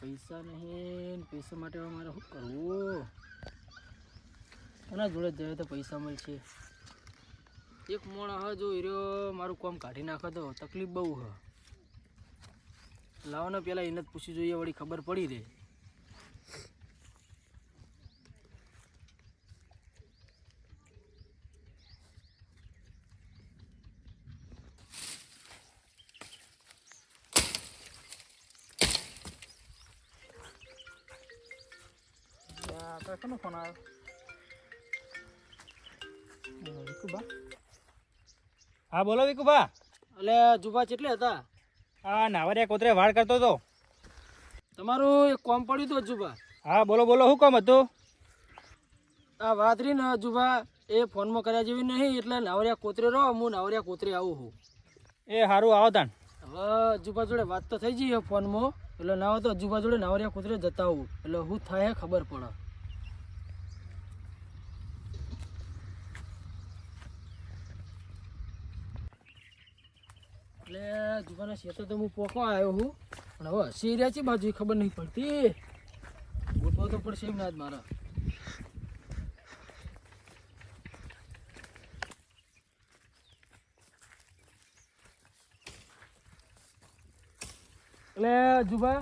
પૈસા નહીં, પૈસા માટે મારે શું કરવું? કોના જોડે જાય તો પૈસા મળશે? એક મોણ હ જો હીરો મારું કામ કાઢી નાખે તો તકલીફ બહુ હ. લાવો ને પહેલાં એને જ પૂછી જોઈએ, વળી ખબર પડી રહે. આ કોનો ફોન આવ્યો વિકુબા હા બોલો વિકુભા એટલે જુબા કેટલે હતા? હા નાવરિયા કોતરે વાળ કરતો હતો. તમારું એક કોમ પડ્યું હતું જુબા હા બોલો બોલો શું કામ હતું? આ વાત રહી ને જુબા એ ફોનમાં કર્યા જેવી નહીં એટલે નાવરિયા કોતરે રહો હું નાવરિયા કોતરે આવું છું. એ સારું આવો તાણ. હવે જુબા જોડે વાત તો થઈ ગઈ ફોનમાં એટલે ના હોય તો અજુબા જોડે નાવરિયા કૂતરે જતા આવું એટલે હું થાય ખબર પડે. એટલે જુબાના શેતો તો હું પોકો આવ્યો હું. પણ હવે હસી રહ્યા છે બાજુ ખબર નહીં પડતી. ગોઠવો તો પડશે એમ ના જ મારા. એટલે જુબા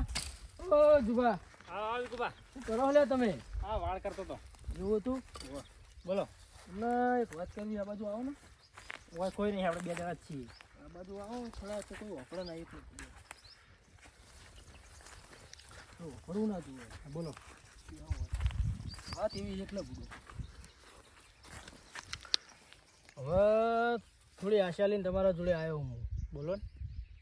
ઓ જુબા હા જુબા. શું કરો લે તમે? હા વાળ કરતો તો. જુઓ તું બોલો. એટલે એક વાત કરવી આ બાજુ આવો ને. કોઈ નહીં આપણે બે જણા જ છીએ. બાજુ આવો થોડા તો કોઈ વાપરા ના એટલે વાપરવું ના જોઈએ. હા, બોલો. વાત એવી એટલે બધું હવે થોડી આશા લઈને તમારા જોડે આવ્યો હું. બોલો ને.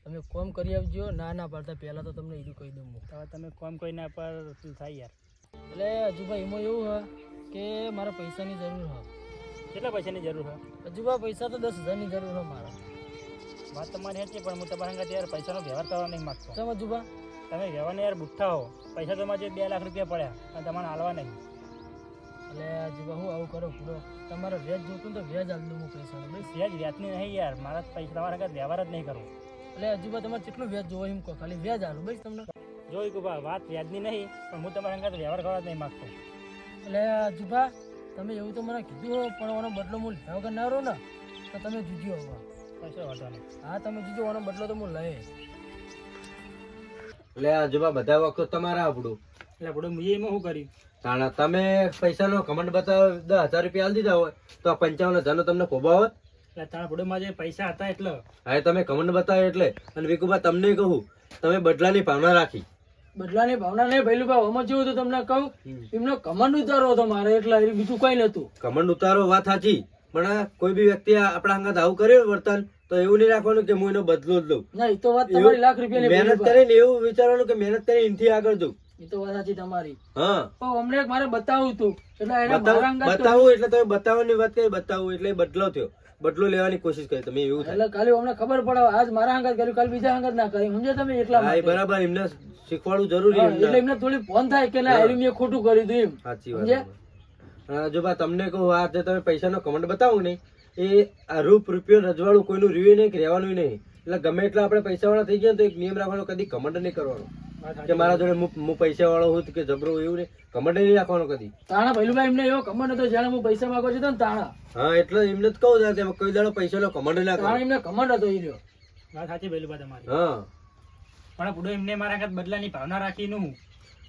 તમે કોમ કરી આવજો ના ના પાડતા પહેલાં તો તમને એનું કહી દઉં હવે તમે કોમ કોઈના પર શું થાય યાર? એટલે હજુભાઈ એમાં એવું હોય કે મારા પૈસાની જરૂર હોય કેટલા પૈસાની જરૂર હોય હજુભાઈ પૈસા તો દસ હજારની જરૂર હોય મારે. વાત તમારી હતી પણ હું તમારા સંગાથ યાર પૈસાનો વ્યવહાર કરવા નહીં માગતો. ચમ હજુભા તમે વ્યવહારને યાર બુઠ્ઠા હો. પૈસા તમારે જે બે લાખ રૂપિયા પડ્યા અને તમારે હાલવા નહીં. એટલે જુબા હું આવું કરો? પૂરો. તમારે વ્યાજ જોતું તો વ્યાજ આલ દઉં હું પૈસાનું બસ. વ્યાજ વ્યાજની નહીં યાર. મારા પૈસા તમારા સંગાથ વ્યવહાર જ નહીં કરવો એટલે હજુભા તમારે કેટલું વ્યાજ જોવો એમ કહો? ખાલી વ્યાજ આલું બસ તમને. જોઈ કુભા વાત વ્યાજની નહીં પણ હું તમારા સંગાથ વ્યવહાર કરવા જ નહીં માગતો. એટલે હજુભા તમે એવું તો મને કીધું હો, પણ એનો બદલો હું લેવા વગર ના રહો ને? તો તમે જુજો હવે. કશો વાંધો નહીં. હા તમે જીજો આનો બદલો તો હું લઈ એટલે આજુબા બધા વખત તમારા આપડું એટલે આપડે મુજે એમાં શું કર્યું તાણા તમે પૈસાનો કમંડ બતાવો દસ હજાર રૂપિયા આલી દીધા હોય તો આ પંચાવન હજારનો તમને ખોબા હોત એટલે તારા પડોમાં જે પૈસા હતા એટલે. હા તમે કમંડ બતાવો એટલે. અને વિકુભા તમને કહું તમે બદલાની ભાવના રાખી. બદલાની ભાવના નહીં ભૈલું ભાઈ હમણાં જેવું હતું તમને કહું એમનો કમંડ ઉતારો હતો મારે એટલે બીજું કઈ નતું કમંડ ઉતારો વાત સાચી. પણ કોઈ બી વ્યક્તિ આપણા અંગત આવું કર્યું વર્તન તો એવું નહીં રાખવાનું કે હું એનો બદલો જ લઉં. ના એ તો વાત તમારી લાખ રૂપિયા મહેનત. કરીને એવું વિચારવાનું કે મહેનત કરી એનથી આગળ જઉં. એ તો વાત સાચી તમારી. હા. પણ અમને મારે બતાવવું હતું એટલે એને બતાવ- મારા અંગાત તો- બતાવવું એટલે તમે બતાવવાની વાત કરી એટલે બદલો થયો. બદલો લેવાની કોશિશ કરી તમે એવું એટલે કાલે અમને ખબર પડે આજ મારા અંગાત કર્યું કાલે બીજા અંગાત ના સમજે તમે એટલા હા બરાબર એમને શીખવાડવું જરૂરી. એટલે એમને થોડી ફોન થાય કે ના ખોટું કર્યું હતું એમ. સાચી વાત જો બા તમને કહું આ જે તમે પૈસાનો કમેન્ટ બતાવો ને એ આ રૂપ રૂપિયો રજવાડું કોઈનું રહ્યું નહીં કે રહેવાનું નહીં. એટલે ગમે એટલા આપણે પૈસા વાળા થઈ ગયા ને તો એક નિયમ રાખવાનો કદી કમેન્ટ નહીં કરવાનો. કે મારા જોડે હું- પૈસાવાળો પૈસા વાળો હું કે જબરો એવું નહીં. કમેન્ટ નહીં રાખવાનો કદી. તાણા ભાઈ એમને એવો કમેન્ટ હતો જાણે હું પૈસા માંગો છું ને તાણા. હા એટલે એમને જ કહું ત્યાં કોઈ દાડો પૈસાનો કમેન્ટ ના તાણા કરો. એમને કમેન્ટ હતો એ રહ્યો. વાત સાચી ભાઈ તમારી. હા. પણ પુડો એમને મારા બદલાની ભાવના રાખીને હા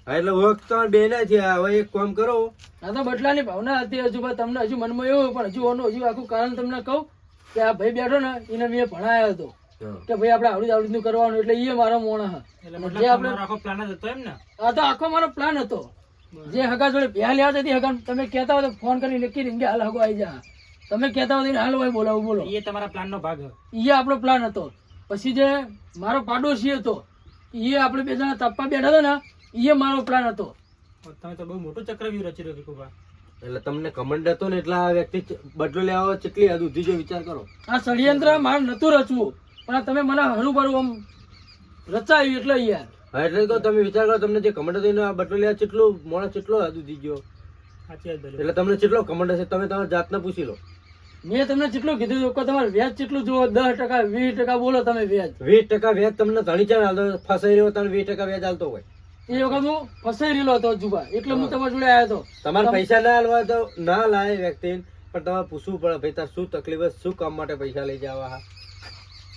એટલે તમારે બે ના છે. હવે એક કામ કરો. આ તો બદલાની ભાવના હતી હજુ ભાઈ તમને હજુ મનમાં એવું પણ હજુ ઓનું હજુ આખું કારણ તમને કહું કે આ ભાઈ બેઠો ને એને મેં ભણાયો હતો. હા. કે ભાઈ આપણે આવડી આવડી નું કરવાનું એટલે એ મારો મોણા હા એટલે જે આપણે આખો પ્લાન જ હતો એમ ને? આ તો આખો મારો પ્લાન હતો. જે હગા જોડે બે લેવા જતી હગા તમે કહેતા હોય તો ફોન કરી નક્કી રીંગે હાલ હગો આવી જા. તમે કહેતા હોય તો હાલ હોય બોલાવું બોલો. એ તમારા પ્લાનનો ભાગ એ આપણો પ્લાન હતો. પછી જે મારો પાડોશી હતો એ આપણે બે જણા તપ્પા બેઠા હતા ને એ મારો પ્લાન હતો. તમે તો બહુ મોટું ચક્રવ્યૂહ રચી રહ્યો વિકુભા એટલે તમને કમંડ હતો ને એટલે આ વ્યક્તિ બદલો લેવા કેટલી હદ સુધી જો વિચાર કરો. આ ષડયંત્ર મારે નતું રચવું પણ આ તમે મને હરુભરું આમ રચાયું એટલે યાર. હા એટલે તો તમે વિચાર કરો તમને જે કમંડ હતો એનો આ બદલો લેવા કેટલું માણસ કેટલો હદ સુધી ગયો. એટલે તમને કેટલો કમંડ હશે તમે તમારા જાતને પૂછી લો. મેં તમને જેટલું કીધું કે તમારે વ્યાજ કેટલું જુઓ દસ ટકા વીસ ટકા બોલો તમે વ્યાજ. વીસ ટકા વ્યાજ તમને ધણી ચાલ ફસાઈ રહ્યો તમે વીસ ટકા વ્યાજ હાલતો હોય. એ વખત હું ફસાઈ રહેલો હતો જુબા. એટલે હું તમારા જોડે આવ્યો હતો. તમારે પૈસા ના હાલવા તો ના લાવે વ્યક્તિ પણ તમારે પૂછવું પડે ભાઈ તાર શું તકલીફ શું કામ માટે પૈસા લઈ જવા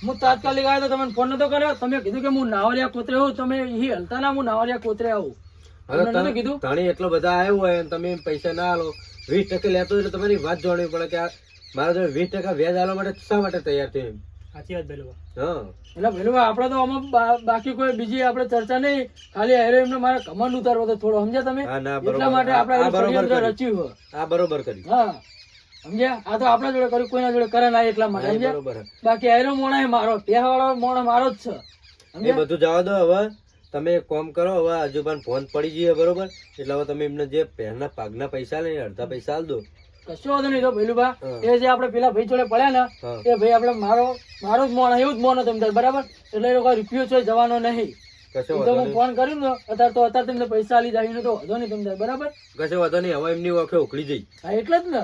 હું? તાત્કાલિક આવ્યો તો તમને ફોન નતો કર્યો. તમે કીધું કે હું નાવરિયા કોતરે આવું તમે એ હલતા ના હું નાવરિયા કોતરે આવું. હવે કીધું? ધણી એટલો બધા આવ્યો હોય તમે પૈસા ના હાલો વીસ ટકા લેતો એટલે તમારી વાત જોડવી પડે કે આ મારા જોડે વીસ ટકા વ્યાજ હાલવા માટે શા માટે તૈયાર થયું? સાચી વાત ભેલું એટલે પેલું આપણે તો આમાં બાકી કોઈ બીજી આપણે ચર્ચા નહીં. ખાલી હેરો એમને મારે કમાન્ડ ઉતારવો તો થોડો સમજ્યા તમે? એટલા માટે આપણે રચ્યું હા બરોબર કર્યું. હા. સમજ્યા? આ તો આપણા જોડે કર્યું કોઈના જોડે કરે ના એટલા માટે સમજ્યા? બરોબર બાકી હેરો મોણા મારો ત્યાં વાળો મોણો મારો જ છે. એ બધું જવા દો હવે. તમે કામ કરો હવે આજુબાન ફોન પડી જઈએ બરોબર? એટલે હવે તમે એમને જે પહેરના પાગના પૈસા લે અડધા પૈસા હાલ દો. કશો વાંધો નહીં તો ભઈલુભા હા. એ જે આપણે પેલા ભાઈ જોડે પડ્યા ને એ ભાઈ આપણે મારો મારો જ મોણ એવું જ મોણ હતો બરાબર? એટલે એ લોકો રૂપિયો છે જવાનો નહીં. તો હું ફોન કર્યું ને અત્યારે તો અત્યારે તમને પૈસા આલી જાય તો વાંધો નહીં તમને બરાબર? કશો વાંધો નહીં હવે એમની વખે ઉખડી જઈ. હા એટલે જ ને.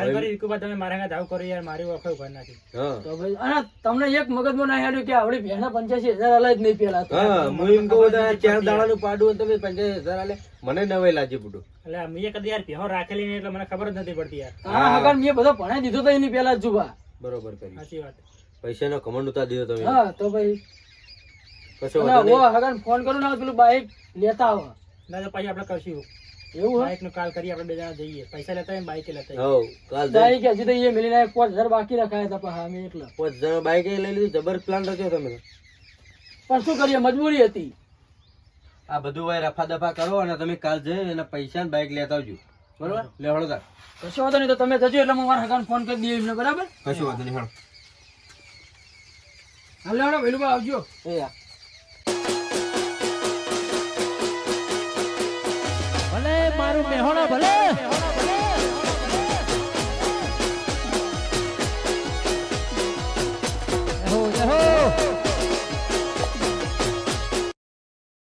હમ. હાલ કરી તમે મારા હાથ આવું કરો યાર મારી વખત કરી નાખી તો ભાઈ અને તમને એક મગજમાં ના હેડ્યું કે આપડી ભેણા પંચ્યાસી હજાર અલાય જ નહીં પેલા. હા હું એમ કહું તો ચાર દાડાનું પાડું તમે પંચાયત હજાર આલે. મને નવે લાજી પડું એટલે મેં કદી યાર પહેરો રાખેલી નહીં એટલે મને ખબર જ નથી પડતી યાર. હા મેં બધો ભણાઈ દીધો તો એની પેલા જ જુબા. બરોબર કરી. સાચી વાત. પૈસાનો કમંડ ઉતાર દીધો તમે. હા તો ભાઈ. કશો વાંધો ફોન કરું ના પેલું બાઈક લેતા આવો. ના તો પછી આપણે કરશું. એવું નું કાલ કરી આપણે બે જણા જઈએ. પૈસા લેતા હોય બાઇક લેતા કાલ હજી તો એ બાકી રખાયા હતા પણ બાઈક લઈ લીધું જબર પ્લાન રચ્યો તમે. પણ શું કરીએ મજબૂરી હતી. આ બધું ભાઈ રફા દફા કરો અને તમે કાલ જઈ અને પૈસા ને બાઈક લેતા આવજો. બરોબર? લેવડો તાર. કશો વાંધો નહીં તો તમે જજો એટલે હું મારા હગાને ફોન કરી દઈએ એમને બરાબર? કશું વાંધો નહીં હાલો. હાલો હાલો વેલું આવજો. એ. ભલે મારું મેહોણા ભલે.